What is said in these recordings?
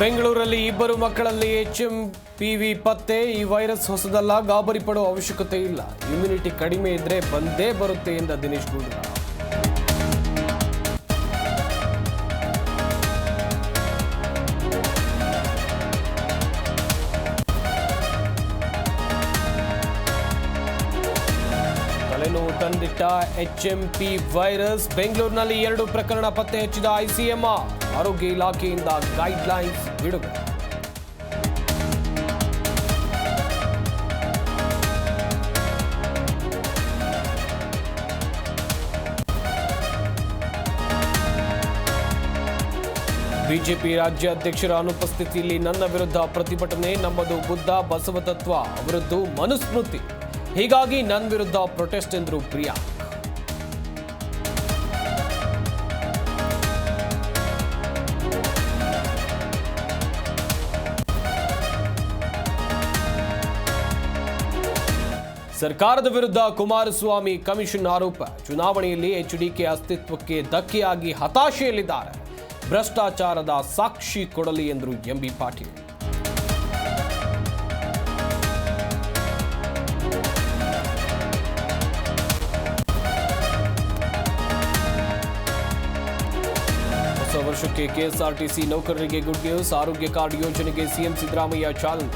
ಬೆಂಗಳೂರಲ್ಲಿ ಇಬ್ಬರು ಮಕ್ಕಳಲ್ಲಿ ಎಚ್ ಎಂ ಪಿ ಪತ್ತೆ, ಈ ವೈರಸ್ ಹೊಸದಲ್ಲ, ಗಾಬರಿ ಪಡುವ ಅವಶ್ಯಕತೆ ಇಲ್ಲ. ಇಮ್ಯುನಿಟಿ ಕಡಿಮೆ ಇದ್ರೆ ಬಂದೇ ಬರುತ್ತೆ ಎಂದ ದಿನೇಶ್ ಗುಂಡೂರಾವ್. ತಲೆನೋವು ತಂದಿಟ್ಟ ಎಚ್ ಎಂ ಪಿ ವೈರಸ್ ಬೆಂಗಳೂರಿನಲ್ಲಿ ಎರಡು ಪ್ರಕರಣ ಪತ್ತೆ ಹಚ್ಚಿದ ಐಸಿಎಂಆರ್ ಆರೋಗ್ಯ ಇಲಾಖೆಯಿಂದ ಗೈಡ್ಲೈನ್ಸ್ ಬಿಡುಗಡೆ. ಬಿಜೆಪಿ ರಾಜ್ಯಾಧ್ಯಕ್ಷರ ಅನುಪಸ್ಥಿತಿಯಲ್ಲಿ ನನ್ನ ವಿರುದ್ಧ ಪ್ರತಿಭಟನೆ ನಮ್ಮದು ಬುದ್ಧ, ಬಸವ ತತ್ವ, ಅವರದ್ದು ಮನುಸ್ಮೃತಿ. ಹೀಗಾಗಿ ನನ್ನ ವಿರುದ್ಧ ಪ್ರೊಟೆಸ್ಟ್ ಎಂದರು ಪ್ರಿಯಾ. ಸರ್ಕಾರದ ವಿರುದ್ಧ ಕುಮಾರಸ್ವಾಮಿ ಕಮಿಷನ್ ಆರೋಪ. ಚುನಾವಣೆಯಲ್ಲಿ ಎಚ್ಡಿಕೆ ಅಸ್ತಿತ್ವಕ್ಕೆ ಧಕ್ಕೆಯಾಗಿ ಹತಾಶೆಯಲ್ಲಿದ್ದಾರೆ. ಭ್ರಷ್ಟಾಚಾರದ ಸಾಕ್ಷಿ ಕೊಡಲಿ ಎಂದರು ಎಂಬಿ ಪಾಟೀಲ್. ವರ್ಷಕ್ಕೆ ಕೆಎಸ್ಆರ್ಟಿಸಿ ನೌಕರರಿಗೆ ಗುಡ್ ನ್ಯೂಸ್ ಆರೋಗ್ಯ ಕಾರ್ಡ್ ಯೋಜನೆಗೆ ಸಿಎಂ ಸಿದ್ದರಾಮಯ್ಯ ಚಾಲನೆ.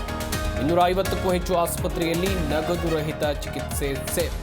ಇನ್ನೂರ ಐವತ್ತಕ್ಕೂ ಹೆಚ್ಚು ಆಸ್ಪತ್ರೆಯಲ್ಲಿ ನಗದು ರಹಿತ ಚಿಕಿತ್ಸೆ ಸೇವೆ.